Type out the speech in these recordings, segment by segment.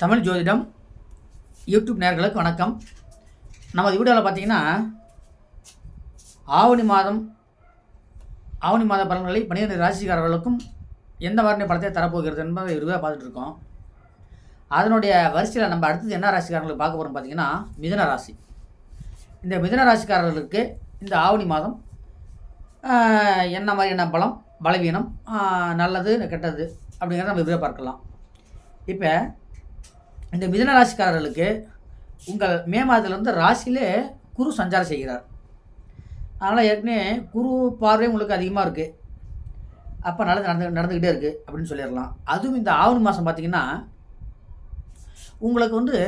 தமிழ் ஜோதிடம் யூடியூப் நேர்களுக்கு வணக்கம். நமது வீடியோவில் பார்த்தீங்கன்னா ஆவணி மாதம் ஆவணி மாத பலன்களை பன்னிரெண்டு ராசிக்காரர்களுக்கும் எந்த வாரணி பலத்தை தரப்போகிறது என்பதை விரிவாக பார்த்துட்டு இருக்கோம். அதனுடைய வரிசையில் நம்ம அடுத்தது என்ன ராசிக்காரர்களுக்கு பார்க்க போகிறோம் பார்த்தீங்கன்னா மிதன ராசி. இந்த மிதன ராசிக்காரர்களுக்கு இந்த ஆவணி மாதம் என்ன மாதிரியான பலம் பலவீனம் நல்லது கெட்டது அப்படிங்கிறத நம்ம விரிவாக பார்க்கலாம். இப்போ இந்த மிதன ராசிக்காரர்களுக்கு உங்கள் மே மாதத்துலேருந்து ராசியிலே குரு சஞ்சாரம் செய்கிறார். அதனால் ஏற்கனவே குரு பார்வை உங்களுக்கு அதிகமாக இருக்குது அப்போ நல்லது நடந்து நடந்துக்கிட்டே இருக்குது அப்படின்னு சொல்லிடலாம். அதுவும் இந்த ஆவணி மாதம் பார்த்தீங்கன்னா உங்களுக்கு வந்து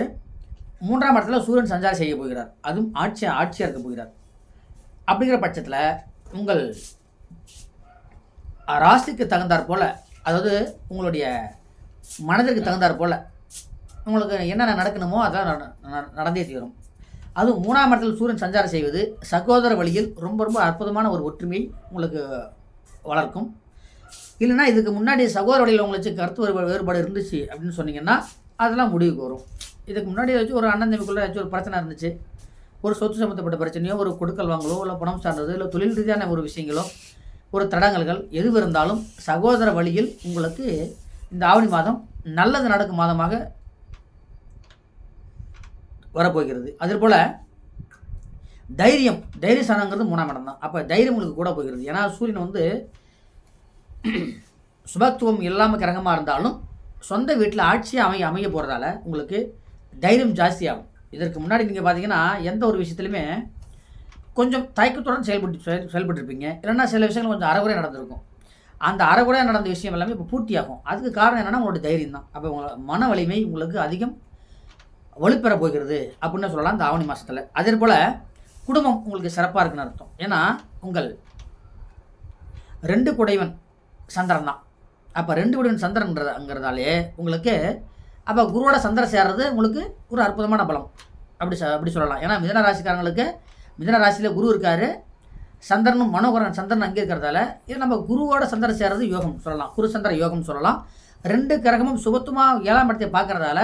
மூன்றாம் இடத்துல சூரியன் சஞ்சாரம் செய்ய போகிறார். அதுவும் ஆட்சி ஆட்சியாக இருக்க போகிறார். அப்படிங்கிற பட்சத்தில் உங்கள் ராசிக்கு தகுந்தாற் போல் அதாவது உங்களுடைய மனதிற்கு தகுந்தாற் போல் உங்களுக்கு என்னென்ன நடக்கணுமோ அதெல்லாம் நடந்தே தீரும். அதுவும் மூணாம் இடத்தில் சூரியன் சஞ்சாரம் செய்வது சகோதர வழியில் ரொம்ப ரொம்ப அற்புதமான ஒரு ஒற்றுமை உங்களுக்கு வளர்க்கும். இல்லைன்னா இதுக்கு முன்னாடி சகோதர வழியில் உங்களுக்கு கருத்து வேறுபாடு வேறுபாடு இருந்துச்சு அப்படின்னு சொன்னீங்கன்னா அதெல்லாம் முடிவுக்கு வரும் இதுக்கு முன்னாடி வச்சு ஒரு அண்ணன் தம்பிக்குள்ளே ஏதாச்சும் ஒரு பிரச்சனை இருந்துச்சு. ஒரு சொத்து சம்மந்தப்பட்ட பிரச்சனையோ ஒரு கொடுக்கல் வாங்கலோ இல்லை பணம் சார்ந்தது இல்லை தொழில் ரீதியான ஒரு விஷயங்களோ ஒரு தடங்கல்கள் எது இருந்தாலும் சகோதர வழியில் உங்களுக்கு இந்த ஆவணி மாதம் நல்லது நடக்கும் மாதமாக வரப்போகிறது. அதேபோல் தைரியம் தைரியசானங்கிறது மூணாம் இடம் தான். அப்போ தைரியம் உங்களுக்கு கூட போகிறது. ஏன்னா சூரியன் வந்து சுபத்துவம் இல்லாமல் கிரகமாக இருந்தாலும் சொந்த வீட்டில் ஆட்சியாக அமைய அமைய போகிறதால உங்களுக்கு தைரியம் ஜாஸ்தியாகும். இதற்கு முன்னாடி நீங்கள் பார்த்தீங்கன்னா எந்த ஒரு விஷயத்துலையுமே கொஞ்சம் தயக்கத்துடன் செயல்பட்டு செயல் செயல்பட்டுருப்பீங்க. இல்லைன்னா சில விஷயங்கள் கொஞ்சம் அறகுறையாக நடந்திருக்கும். அந்த அறகுறையாக நடந்த விஷயம் எல்லாமே இப்போ பூர்த்தியாகும். அதுக்கு காரணம் என்னென்னா உங்களோட தைரியம் தான். அப்போ உங்களோட மன வலிமை உங்களுக்கு அதிகம் வலுப்பெற போகிறது அப்படின்னு சொல்லலாம் இந்த ஆவணி மாதத்தில் அதே போல் குடும்பம் உங்களுக்கு சிறப்பாக இருக்குன்னு அர்த்தம். ஏன்னா உங்கள் ரெண்டு குடைவன் சந்திரன் தான். அப்போ ரெண்டு குடைவன் சந்திரன்ங்கிறதாலே உங்களுக்கு அப்போ குருவோட சந்திரன் சேர்றது உங்களுக்கு ஒரு அற்புதமான பலம். அப்படி சொ அப்படி சொல்லலாம். ஏன்னா மிதன ராசிக்காரங்களுக்கு மிதன ராசியில் குரு இருக்கார். சந்திரனும் மனோகரன் சந்திரன் அங்கே இருக்கிறதால இது நம்ம குருவோட சந்திரன் சேர்றது யோகம் சொல்லலாம். குரு சந்திர யோகம் சொல்லலாம். ரெண்டு கிரகமும் சுபத்துமாக ஏழாம் இடத்தை பார்க்குறதால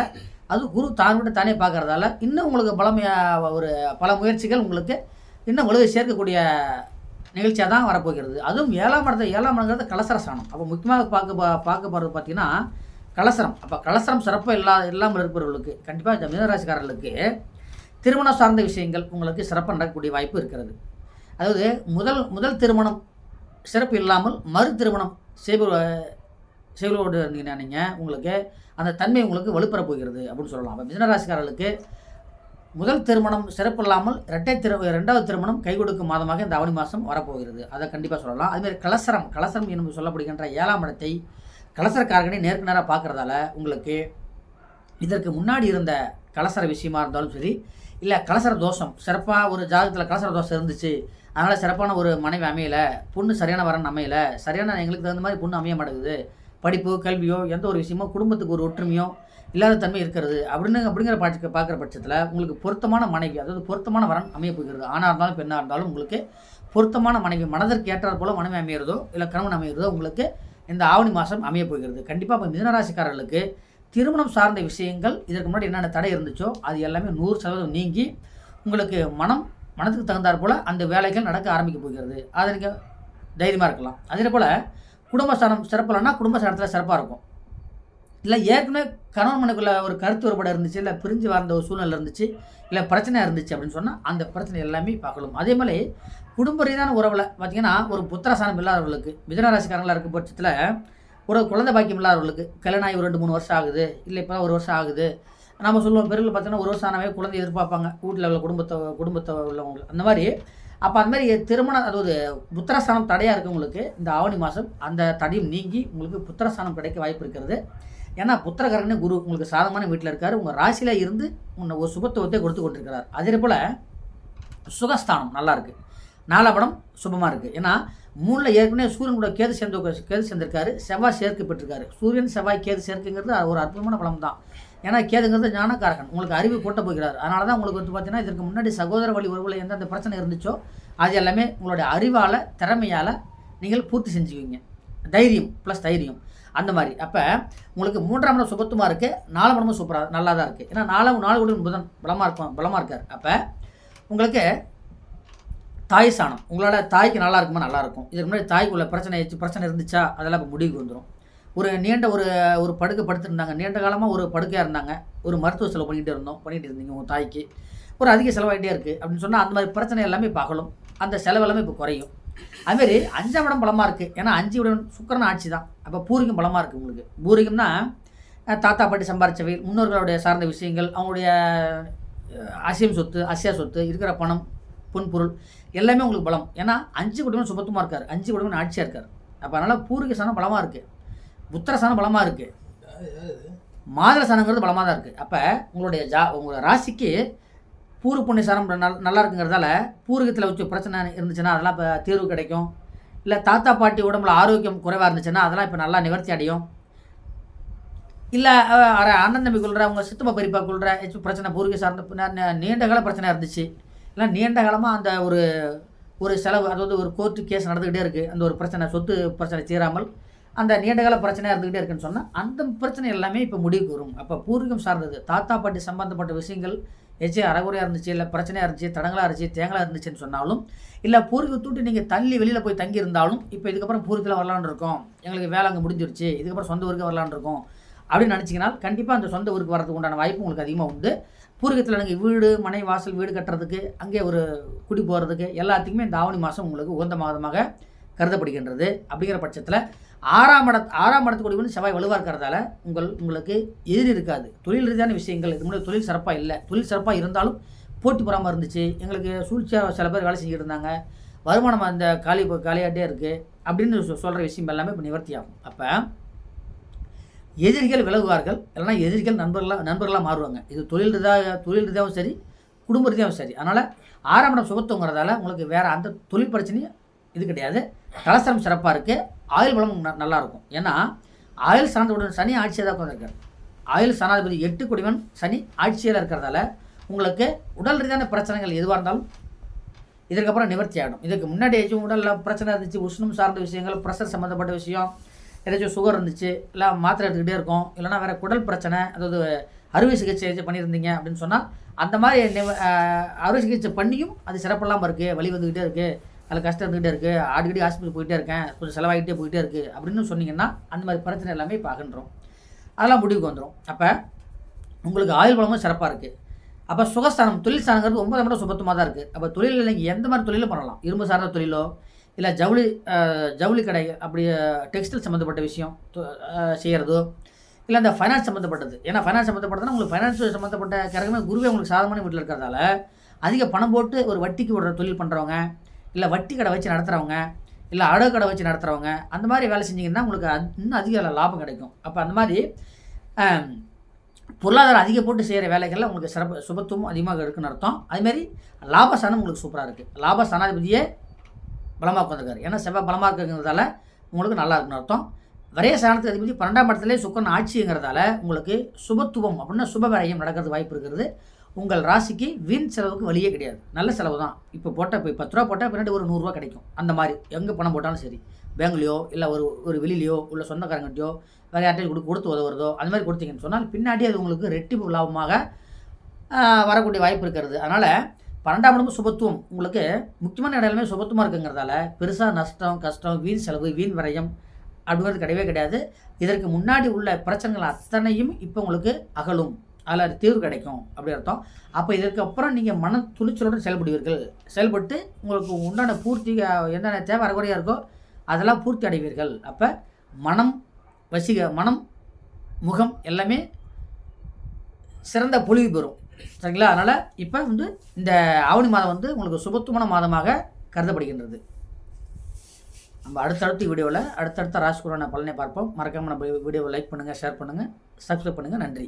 அது குரு தான்விட்டு தானே பார்க்கறதால இன்னும் உங்களுக்கு பலமையாக ஒரு பல முயற்சிகள் உங்களுக்கு இன்னும் வலுவை சேர்க்கக்கூடிய நிகழ்ச்சியாக தான் வரப்போகிறது. அதுவும் ஏழாம் இடத்த ஏழாம் இடங்கிறது கலசர சாணம் அப்போ முக்கியமாக பார்க்க பார்க்க போகிறது பார்த்தீங்கன்னா கலசரம். அப்போ கலசரம் சிறப்பாக இல்லா இல்லாமல் இருப்பவர்களுக்கு கண்டிப்பாக இந்த மீனராசிக்காரர்களுக்கு திருமணம் சார்ந்த விஷயங்கள் உங்களுக்கு சிறப்பாக நடக்கக்கூடிய வாய்ப்பு இருக்கிறது. அதாவது முதல் முதல் திருமணம் சிறப்பு இல்லாமல் மறு திருமணம் செய்பவர் செய்வரோடு இருந்தீங்கன்னா நீங்கள் உங்களுக்கு அந்த தன்மை உங்களுக்கு வலுப்பெற போகிறது அப்படின்னு சொல்லலாம். அப்போ மிதனராசிக்காரர்களுக்கு முதல் திருமணம் சிறப்பு இல்லாமல் இரட்டை திரு ரெண்டாவது திருமணம் கை கொடுக்கும் மாதமாக இந்த ஆவணி மாதம் வரப்போகிறது. அதை கண்டிப்பாக சொல்லலாம். அதுமாதிரி கலசரம் கலசரம் என்று சொல்லப்படுகின்ற ஏழாம் இடத்தை கலசரக்காரகனை நேருக்கு நேராக பார்க்குறதால உங்களுக்கு இதற்கு முன்னாடி இருந்த கலசர விஷயமா இருந்தாலும் சரி இல்லை கலசர தோஷம் சிறப்பாக ஒரு ஜாதகத்தில் கலசர தோஷம் இருந்துச்சு அதனால் சிறப்பான ஒரு மனைவி அமையலை பொண்ணு சரியான வரன் அமையலை சரியான எங்களுக்கு தகுந்த மாதிரி பொண்ணு அமைய மாட்டேங்குது படிப்பு கல்வியோ எந்த ஒரு விஷயமோ குடும்பத்துக்கு ஒரு ஒற்றுமையோ இல்லாத தன்மை இருக்கிறது. அப்படின்னு அப்படிங்கிற பட்ச பார்க்குற பட்சத்தில் உங்களுக்கு பொருத்தமான மனைவி அதாவது பொருத்தமான வரன் அமைய போகிறது. ஆணாக இருந்தாலும் பெண்ணாக இருந்தாலும் உங்களுக்கு பொருத்தமான மனைவி மனதிற்கு ஏற்றாற் போல மனைவி அமையிறதோ இல்லை கணவன் அமையிறதோ உங்களுக்கு இந்த ஆவணி மாதம் அமைய போகிறது. கண்டிப்பாக இப்போ மிதனராசிக்காரர்களுக்கு திருமணம் சார்ந்த விஷயங்கள் இதற்கு முன்னாடி என்னென்ன தடை இருந்துச்சோ அது எல்லாமே நூறு சதவீதம் நீங்கி உங்களுக்கு மனம் மனத்துக்கு தகுந்தாற் போல் அந்த வேலைகள் நடக்க ஆரம்பிக்க போகிறது. அதை நீங்கள் தைரியமாக இருக்கலாம். அதே போல் குடும்பஸ்தானம் சிறப்பில்லைன்னா குடும்பஸ்தானத்தில் சிறப்பாக இருக்கும். இல்லை ஏற்கனவே கணவன் மனைக்குள்ள ஒரு கருத்து வேறுபாடு இருந்துச்சு இல்லை பிரிஞ்சு வாழ்ந்த ஒரு சூழ்நிலை இருந்துச்சு இல்லை பிரச்சனை இருந்துச்சு அப்படின்னு சொன்னால் அந்த பிரச்சனை எல்லாமே பார்க்கலாம். அதே மாதிரி குடும்ப ரீதியான உறவில் பார்த்தீங்கன்னா ஒரு புத்திரசானம் இல்லாதவர்களுக்கு மிதனராசிக்காரங்களாக இருக்க பட்சத்தில் ஒரு குழந்தை பாக்கியம் இல்லாதவர்களுக்கு கல்யாணம் ஆகி ஒரு ரெண்டு மூணு வருஷம் ஆகுது இல்லை இப்போ ஒரு வருஷம் ஆகுது நம்ம சொல்லுவோம் பெருவில் பார்த்தீங்கன்னா ஒரு வருஷம் ஆனவே குழந்தை எதிர்பார்ப்பாங்க வீட்டில் உள்ள குடும்பத்தை குடும்பத்தை உள்ளவங்க. அந்த மாதிரி அப்போ அந்த மாதிரி திருமணம் அதாவது புத்திரஸ்தானம் தடையாக இருக்கவங்களுக்கு இந்த ஆவணி மாதம் அந்த தடையும் நீங்கி உங்களுக்கு புத்திரஸ்தானம் கிடைக்க வாய்ப்பு இருக்கிறது. ஏன்னா புத்திரகரனே குரு உங்களுக்கு சாதமான வீட்டில் இருக்கார். உங்கள் ராசியில் இருந்து உன்னை ஒரு சுபத்துவத்தை கொடுத்து கொண்டிருக்கிறார். அதே போல் சுகஸ்தானம் நல்லா இருக்குது நாலாபடம் சுபமாக இருக்குது ஏன்னா மூணில் ஏற்கனவே சூரியன் கூட கேது சேர்ந்து கேது சேர்ந்திருக்காரு. செவ்வாய் சேர்க்கப்பட்டிருக்காரு சூரியன் செவ்வாய் கேது சேர்க்குங்கிறது அது ஒரு அற்புதமான பலம் தான் ஏன்னா கேதுங்கிறது ஞானக்காரகன். உங்களுக்கு அறிவு கூட்ட போகிறார். அதனால தான் உங்களுக்கு வந்து பார்த்தீங்கன்னா இதற்கு முன்னாடி சகோதர வழி உறவுல எந்தெந்த பிரச்சனை இருந்துச்சோ அது எல்லாமே உங்களுடைய அறிவால் திறமையால் நீங்கள் பூர்த்தி செஞ்சுக்குவீங்க. தைரியம் ப்ளஸ் தைரியம். அந்த மாதிரி. அப்போ உங்களுக்கு மூன்றாம் இடம் சுபத்துமாக இருக்குது நாலாம் இடமும் சூப்பராக நல்லா தான் இருக்குது ஏன்னா நாலாம் நாலு கூட புதன் பலமாக இருக்கும் பலமாக இருக்கார். அப்போ உங்களுக்கு தாய் சாணம் உங்களோட தாய்க்கு நல்லா இருக்குமா? நல்லாயிருக்கும் இதுக்கு முன்னாடி தாய்க்கு உள்ள பிரச்சனை பிரச்சனை இருந்துச்சா? அதெல்லாம் இப்போ முடிவுக்கு வந்துடும் ஒரு நீண்ட ஒரு ஒரு படுக்கை படுத்துருந்தாங்க. நீண்ட காலமாக ஒரு படுக்கையாக இருந்தாங்க. ஒரு மருத்துவ செலவு பண்ணிகிட்டு இருந்தோம். பண்ணிகிட்டு இருந்தீங்க உங்கள் தாய்க்கு. ஒரு அதிக செலவாகிட்டே இருக்குது அப்படின்னு சொன்னால் அந்த மாதிரி பிரச்சனை எல்லாமே பார்க்கலும் அந்த செலவு எல்லாமே இப்போ குறையும். அதுமாரி அஞ்சாம் இடம் பலமாக இருக்குது ஏன்னா அஞ்சு இடம் சுக்கரன் ஆட்சி தான். அப்போ பூரிகம் பலமாக இருக்குது உங்களுக்கு. பூரிகம்னா தாத்தா பாட்டி சம்பாரிச்சவை முன்னோர்களுடைய சார்ந்த விஷயங்கள் அவங்களுடைய அசியம் சொத்து அசியா சொத்து இருக்கிற பணம் பொன்பொருள் எல்லாமே உங்களுக்கு பலம். ஏன்னா அஞ்சு குடும்பம் சுபத்துமாக இருக்கார். அஞ்சு குடும்பம் ஆட்சியாக இருக்கார். அப்போ அதனால் பூர்வீக சனம் பலமாக இருக்குது புத்திர பலமாக இருக்குது மாதரசனங்கிறது பலமாக தான் இருக்குது அப்போ உங்களுடைய ஜா உங்களோட ராசிக்கு பூர்வ புண்ணிய சனம் நல் நல்லா இருக்குங்கிறதால பூர்வீகத்தில் வச்சு பிரச்சனை இருந்துச்சுன்னா அதெல்லாம் இப்போ தீர்வு கிடைக்கும். இல்லை தாத்தா பாட்டி உடம்புல ஆரோக்கியம் குறைவாக இருந்துச்சுன்னா அதெல்லாம் இப்போ நல்லா நிவர்த்தி அடையும். இல்லை அண்ணன் தம்பி கொள்கிற அவங்க சித்தப்பா பெரியப்பா கொள்கிற ஏதாச்சும் பிரச்சனை பூர்வீக சார்ந்த பின்ன- நீண்ட கால பிரச்சனை இருந்துச்சு. இல்லை நீண்ட காலமாக அந்த ஒரு ஒரு செலவு அதாவது ஒரு கோர்ட்டு கேஸ் நடந்துக்கிட்டே இருக்குது அந்த ஒரு பிரச்சனை சொத்து பிரச்சனை தீராமல். அந்த நீண்டகால பிரச்சனையாக இருந்துக்கிட்டே இருக்குன்னு சொன்னால் அந்த பிரச்சனை எல்லாமே இப்போ முடிவுக்கு வரும் அப்போ பூர்வீகம் சார்ந்தது தாத்தா பாட்டி சம்பந்தப்பட்ட விஷயங்கள் எச்சே அறகுறையாக இருந்துச்சு இல்லை பிரச்சனையாக இருந்துச்சு தடங்களாக இருந்துச்சு தேங்கலாக இருந்துச்சுன்னு சொன்னாலும் இல்லை பூர்வீகத்தூட்டு நீங்கள் தள்ளி வெளியில் போய் தங்கி இருந்தாலும் இப்போ இதுக்கப்புறம் பூர்வீகத்தில் வரலான்னு இருக்கோம். எங்களுக்கு வேலை அங்கே முடிஞ்சிருச்சு இதுக்கப்புறம் சொந்த ஊருக்கு வரலான்னு இருக்கோம். அப்படின்னு நினச்சிங்கன்னா கண்டிப்பாக அந்த சொந்த ஊருக்கு வரதுக்கு உண்டான வாய்ப்பு உங்களுக்கு அதிகமாக உண்டு. பூர்வீகத்தில் நீங்கள் வீடு மனை வாசல் வீடு கட்டுறதுக்கு அங்கே ஒரு குடி போகிறதுக்கு எல்லாத்துக்குமே இந்த ஆவணி மாதம் உங்களுக்கு உகந்த மாதமாக கருதப்படுகின்றது. அப்படிங்கிற பட்சத்தில் ஆறாம் இட ஆறாம் இடத்துக்கு வந்து செவ்வாய் வலுவாக இருக்கிறதால உங்கள் உங்களுக்கு எதிரி இருக்காது. தொழில் ரீதியான விஷயங்கள் இது முன்னாடி தொழில் சிறப்பாக இல்லை. தொழில் சிறப்பாக இருந்தாலும் போட்டி போகாமல் இருந்துச்சு. எங்களுக்கு சூழ்ச்சியாக சில பேர் வேலை செஞ்சுட்டு இருந்தாங்க. வருமானம் அந்த காலி காலியாட்டே இருக்குது அப்படின்னு சொ- சொல்கிற விஷயம் எல்லாமே இப்போ நிவர்த்தி ஆகும். அப்போ எதிரிகள் விலகுவார்கள். இல்லைன்னா எதிரிகள் நண்பர்களாக நண்பர்களாக மாறுவாங்க. இது தொழில் ரீதியாக தொழில் ரீதியாகவும் சரி குடும்ப ரீதியாகவும் சரி. அதனால் ஆறாம் இடம் சுகத்துங்கிறதால உங்களுக்கு வேறு அந்த தொழில் பிரச்சனையும் இது கிடையாது. கலசரம் சிறப்பாக இருக்குது ஆயுள் பலம் நல்லாயிருக்கும் ஏன்னா ஆயுள் சார்ந்தவுடன் சனி ஆட்சியாக தான் உட்காந்துருக்காரு ஆயுள் சனாதிபதி எட்டு குடிவன் சனி ஆட்சியில் இருக்கிறதால உங்களுக்கு உடல் ரீதியான பிரச்சனைகள் எதுவாக இருந்தாலும் இதுக்கப்புறம் நிவர்த்தி ஆகிடும் இதுக்கு முன்னாடி ஏதாச்சும் உடலில் பிரச்சனை இருந்துச்சு உஷ்ணம் சார்ந்த விஷயங்கள் ப்ரெஷர் சம்மந்தப்பட்ட விஷயம் ஏதாச்சும் சுகர் இருந்துச்சு இல்லை மாத்திரை எடுத்துக்கிட்டே இருக்கும் இல்லைனா வேறு குடல் பிரச்சனை அதாவது அறுவை சிகிச்சை ஏதாச்சும் பண்ணியிருந்தீங்க அப்படின்னு சொன்னால் அந்த மாதிரி அறுவை சிகிச்சை பண்ணியும் அது சிறப்பில்லாமல் இருக்குது வழி வந்துக்கிட்டே இருக்குது அதில் கஷ்டம் இருந்துகிட்டே இருக்குது அடிக்கடி ஹாஸ்பிட்டல் போயிட்டே இருக்கேன். கொஞ்சம் செலவாகிட்டே போயிட்டே இருக்குது அப்படின்னு சொன்னீங்கன்னா அந்த மாதிரி பிரச்சனை எல்லாமே இப்போ அகன்றோம். அதெல்லாம் முடிவுக்கு வந்துடும் அப்போ உங்களுக்கு ஆயுள் பலமும் சிறப்பாக இருக்குது அப்போ சுகஸ்தானம் தொழில் ஸ்தானங்கிறது ஒன்பதாம் இடம் சுபத்துமாக தான் இருக்குது அப்போ தொழிலில் நீங்கள் எந்த மாதிரி தொழிலும் பண்ணலாம். இரும்பு சார்ந்த தொழிலோ இல்லை ஜவுளி ஜவுளி கடை அப்படி டெக்ஸ்டைல் சம்மந்தப்பட்ட விஷயம் செய்கிறதோ இல்லை அந்த ஃபைனான்ஸ் சம்மந்தப்பட்டது ஏன்னா ஃபைனான்ஸ் சம்மந்தப்பட்டதுனா உங்களுக்கு ஃபைனான்ஸ் சம்மந்தப்பட்ட கிரகமே குருவே உங்களுக்கு சாதமான வீட்டில் இருக்கிறதால அதிக பணம் போட்டு ஒரு வட்டிக்கு விடுற தொழில் பண்ணுறவங்க இல்லை வட்டி கடை வச்சு நடத்துகிறவங்க இல்லை அடகு கடை வச்சு நடத்துகிறவங்க அந்த மாதிரி வேலை செஞ்சிங்கன்னா உங்களுக்கு இன்னும் அதிக லாபம் கிடைக்கும். அப்போ அந்த மாதிரி பொருளாதாரம் அதிக போட்டு செய்கிற வேலைகளில் உங்களுக்கு சிறப்பு சுபத்துவம் அதிகமாக இருக்குன்னு அர்த்தம். அதுமாரி லாபஸ்தானம் உங்களுக்கு சூப்பராக இருக்குது லாபஸ்தானாதிபதியே பலமாக உட்காந்துருக்காரு ஏன்னா செவ்வாய் பலமாக இருக்குங்கிறதால உங்களுக்கு நல்லா இருக்குன்னு அர்த்தம். வரைய ஸ்தானத்துக்கு அதிபதி பன்னெண்டாம் இடத்துல சுக்கரன் ஆட்சிங்கிறதால உங்களுக்கு சுபத்துவம் அப்படின்னா சுப விரயம் நடக்கிறது வாய்ப்பு இருக்கிறது. உங்கள் ராசிக்கு வீண் செலவுக்கு வழியே கிடையாது. நல்ல செலவு தான் இப்போ போட்டால் இப்போ பத்து ரூபா போட்டால் பின்னாடி ஒரு நூறுரூவா கிடைக்கும். அந்த மாதிரி. எங்கே பணம் போட்டாலும் சரி. பேங்க்லேயோ இல்லை ஒரு ஒரு வெளியிலையோ உள்ள சொந்தக்காரங்கிட்டையோ வேறு யார்ட்டையும் கொடுத்து கொடுத்து உதவுறதோ அந்த மாதிரி கொடுத்தீங்கன்னு சொன்னால் பின்னாடி அது உங்களுக்கு ரெட்டிப்பு லாபமாக வரக்கூடிய வாய்ப்பு இருக்கிறது. அதனால் பன்னெண்டாம் இடமும் சுபத்துவம். உங்களுக்கு முக்கியமான இடமே சுபத்துவமாக இருக்குங்கிறதால பெருசாக நஷ்டம் கஷ்டம் வீண் செலவு வீண் விரயம் அப்படிங்கிறது கிடையவே கிடையாது. இதற்கு முன்னாடி உள்ள பிரச்சனைகள் அத்தனையும் இப்போ உங்களுக்கு அகலும். அதில் தீர்வு கிடைக்கும் அப்படி அர்த்தம். அப்போ இதற்கப்புறம் நீங்கள் மன துணிச்சலுடன் செயல்படுவீர்கள். செயல்பட்டு உங்களுக்கு உண்டான பூர்த்தி என்னென்ன தேவை அறகுறையாக இருக்கோ அதெல்லாம் பூர்த்தி அடைவீர்கள். அப்போ மனம் வசிக மனம் முகம் எல்லாமே சிறந்த பொலிவு பெறும். சரிங்களா? அதனால் இப்போ வந்து இந்த ஆவணி மாதம் வந்து உங்களுக்கு சுபத்துவமான மாதமாக கருதப்படுகின்றது. நம்ம அடுத்தடுத்த வீடியோவில் அடுத்தடுத்த ராசிக்குறான பலனை பார்ப்போம். மறக்காமல் நம்ம வீடியோவை லைக் பண்ணுங்கள் ஷேர் பண்ணுங்கள் சப்ஸ்கிரைப் பண்ணுங்கள் நன்றி.